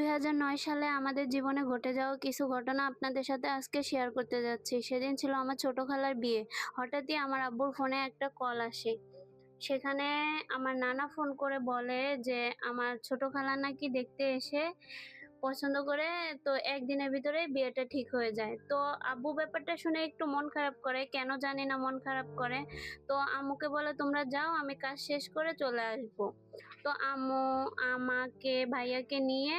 দু হাজার নয় সালে আমাদের জীবনে ঘটে যাওয়া কিছু ঘটনা আপনাদের সাথে আজকে শেয়ার করতে যাচ্ছি। সেদিন ছিল আমার ছোট খালার বিয়ে। হঠাৎই আমার আব্বুর ফোনে একটা কল আসে। সেখানে আমার নানা ফোন করে বলে যে, আমার ছোট খালা নাকি দেখতে এসে পছন্দ করে তো একদিনের ভিতরে বিয়েটা ঠিক হয়ে যায়। তো আব্বু ব্যাপারটা শুনে একটু মন খারাপ করে। কেন জানি না মন খারাপ করে? তো আম্মুকে বলে, তোমরা যাও, আমি কাজ শেষ করে চলে আসব। তো আম্মু আমাকে, ভাইয়াকে নিয়ে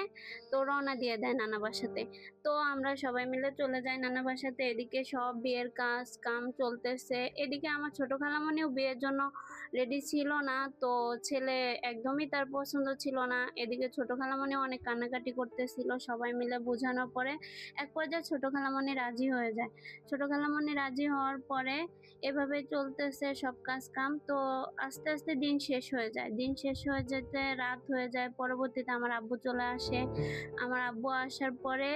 তো রওনা দিয়ে দেয় নানা বাসাতে। তো আমরা সবাই মিলে চলে যাই নানা বাসাতে। এদিকে সব বিয়ের কাজ কাম চলতেছে। এদিকে আমার ছোট খালামণিও বিয়ের জন্য রেডি ছিল না। তো ছেলে একদমই তার পছন্দ ছিল না। এদিকে ছোট খালামণি অনেক কান্নাকাটি করতেছিল সবাই মিলে বোঝানোর পরে। এক পর্যায়ে ছোট খালামণি রাজি হয়ে যায়। ছোট খালামণি রাজি হওয়ার পরে এভাবে চলতেছে সব কাজ কাম। তো আস্তে আস্তে দিন শেষ হয়ে যায়। দিন শেষ হয়ে যেতে রাত হয়ে যায়, পরবর্তীতে আমার আব্বু চলে আসে। আমার আব্বু আসার পরে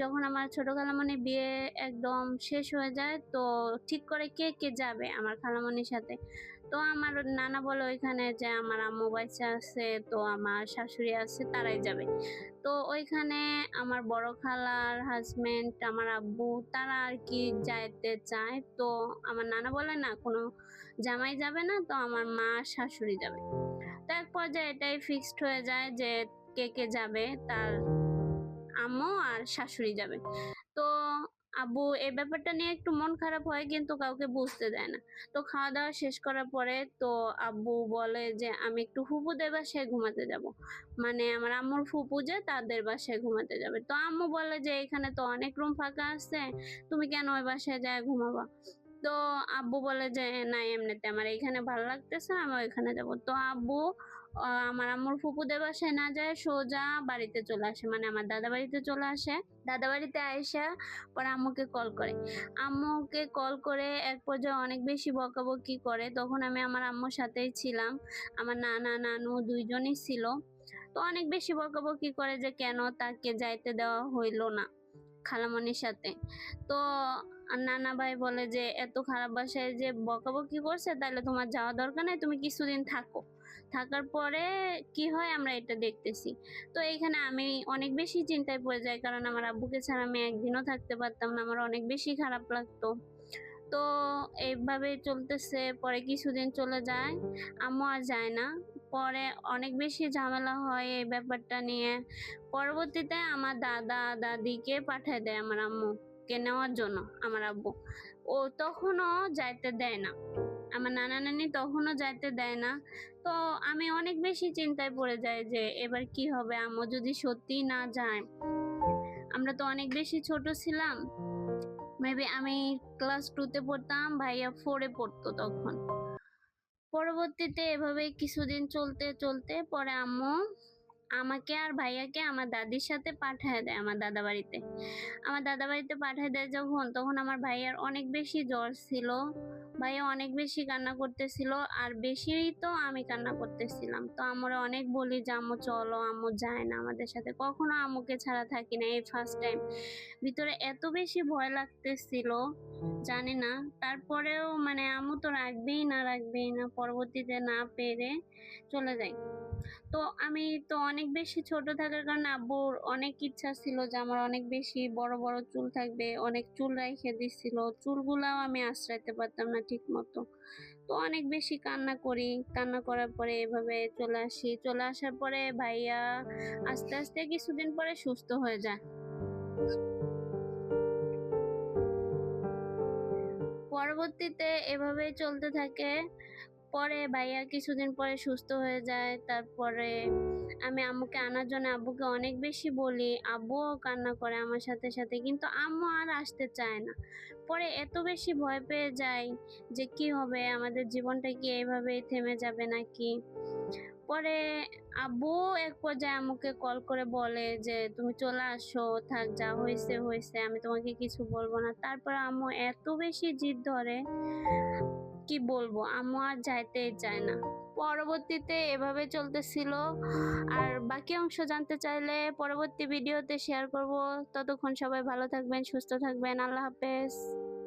যখন আমার ছোট খালামণি বিয়ে একদম শেষ হয়ে যায়, তো ঠিক করে কে কে যাবে আমার খালামণির সাথে? তো আমার নানা বলে ওইখানে যে আমার আম্মু বাচ্চা আছে, তো আমার শাশুড়ি আছে, তারাই যাবে। তো ওইখানে আমার বড় খালার হাজবেন্ড আমার আব্বু, তারা আর কি যাইতে চায়। তো আমার নানা বলে না, কোনো জামাই যাবে না, তো আমার মা শাশুড়ি যাবে। তো এক পর্যায়ে এটাই ফিক্সড হয়ে যায় যে কে কে যাবে, তার আম্মু আর শাশুড়ি যাবে। তো আব্বু এই ব্যাপারটা নিয়ে একটু মন খারাপ হয় কিন্তু কাউকে বুঝতে দেয় না। তো খাওয়া দাওয়া শেষ করার পরে তো আব্বু বলে যে, আমি একটু ফুপুদের বাসায় ঘুমাতে যাব। মানে আমার আম্মুর ফুপু যে, তাদের বাসায় ঘুমাতে যাবে। তো আম্মু বলে যে, এখানে তো অনেক রুম ফাঁকা আছে, তুমি কেন ওই বাসায় যায় ঘুমাবা? তো আব্বু বলে যে না, এমনিতে আমার এখানে ভালো লাগতেছে, আমি ওইখানে যাব। তো আব্বু আমার আম্মুর ফুপুদের বাসায় না যায় সোজা বাড়িতে চলে আসে। মানে আমার দাদা বাড়িতে চলে আসে। দাদা বাড়িতে আয়সা পরে আম্মুকে কল করে। আম্মুকে কল করে এক পর্যায়ে অনেক বেশি বকাবকি করে। তখন আমি আমার আম্মুর সাথেই ছিলাম। আমার নানা, নানু দুইজনই ছিল। তো অনেক বেশি বকাবকি করে যে, কেন তাকে যাইতে দেওয়া হইল না? খালামণির সাথে। তো নানা ভাই বলে যে, এত খারাপ বাসায় যে বকাবকি করছে তাহলে তোমার যাওয়া দরকার নেই, তুমি কিছুদিন থাকো। থাকার পরে কি হয়, আমরা এটা দেখতেছি। তো এইখানে আমি অনেক বেশি চিন্তায় পড়ে যাই, কারণ আমার আব্বুকে ছাড়া আমি একদিনও থাকতে পারতাম না, আমার অনেক বেশি খারাপ লাগতো। তো এইভাবে চলতেছে, পরে কিছুদিন চলে যায়, আম্মু আর যায় না। পরে অনেক বেশি ঝামেলা হয় এই ব্যাপারটা নিয়ে। পরবর্তীতে আমার দাদা দাদিকে পাঠায় দেয় আমার আম্মুকে নেওয়ার জন্য, আমার আব্বু। ও তখনও যাইতে দেয় না। আমার নানা নানি তখনও যাইতে দেয় না। তো আমি অনেক বেশি চিন্তায় পড়ে যাই যে এবার কি হবে? আম্মু যদি সত্যি না যায়। আমরা তো অনেক বেশি ছোট ছিলাম। মেবি আমি ক্লাস টুতে পড়তাম, ভাইয়া ফোরে পড়তো তখন। পরবর্তীতে এভাবে কিছুদিন চলতে চলতে পরে আম্মু আমাকে আর ভাইয়াকে আমার দাদির সাথে পাঠায় দেয় আমার দাদা বাড়িতে। আমার দাদা বাড়িতে পাঠায় দেয় যখন, তখন আমার ভাইয়ার অনেক বেশি জ্বর ছিল। ভাইয়া অনেক বেশি কান্না করতেছিল, আর বেশি তো আমি কান্না করতেছিলাম। তো আমরা অনেক বলি যে, আম্মু, চলো, আম্মু যায় না আমাদের সাথে। কখনো আম্মুকে ছাড়া থাকি না এই ফার্স্ট টাইম ভিতরে এত বেশি ভয় লাগতেছিল, জানি না। তারপরেও মানে আম্মু তো রাখবেই না রাখবেই না, পরবর্তীতে না পেরে চলে যাই তো আমি তো অনেক বেশি ছোট থাকার কারণে আব্বুর অনেক ইচ্ছা ছিল যে, আমার অনেক বেশি বড় বড় চুল থাকবে। অনেক চুল রাইখে দিচ্ছিল চুলগুলাও আমি আশ্রাইতে পারতাম না। ঠিক মতো তো অনেক বেশি কান্না করি। কান্না করার পরে এভাবে চলে আসি। চলে আসার পরে ভাইয়া আস্তে আস্তে কিছুদিন পরে সুস্থ হয়ে যায়। পরবর্তীতে এভাবে চলতে থাকে। পরে ভাইয়া কিছুদিন পরে সুস্থ হয়ে যায়। তারপরে আমি আম্মুকে আনার জন্য আব্বুকে অনেক বেশি বলি, আব্বুও কান্না করে আমার সাথে সাথে। কিন্তু আম্মু আর আসতে চায় না। পরে এত বেশি ভয় পেয়ে যাই যে কি হবে, আমাদের জীবনটা কি এইভাবেই থেমে যাবে নাকি? পরে আব্বু এক পর্যায়ে আমাকে কল করে বলে যে, তুমি চলে আসো, থাক, যা হয়েছে হয়েছে, আমি তোমাকে কিছু বলব না। তারপর আম্মু এত বেশি জিদ ধরে, কি বলব? আম্মু আর যাইতেই চায় না। পরবর্তীতে এভাবে চলতেছিল। আর বাকি অংশ জানতে চাইলে পরবর্তী ভিডিওতে শেয়ার করব। ততক্ষণ সবাই ভালো থাকবেন, সুস্থ থাকবেন। আল্লাহ হাফেজ।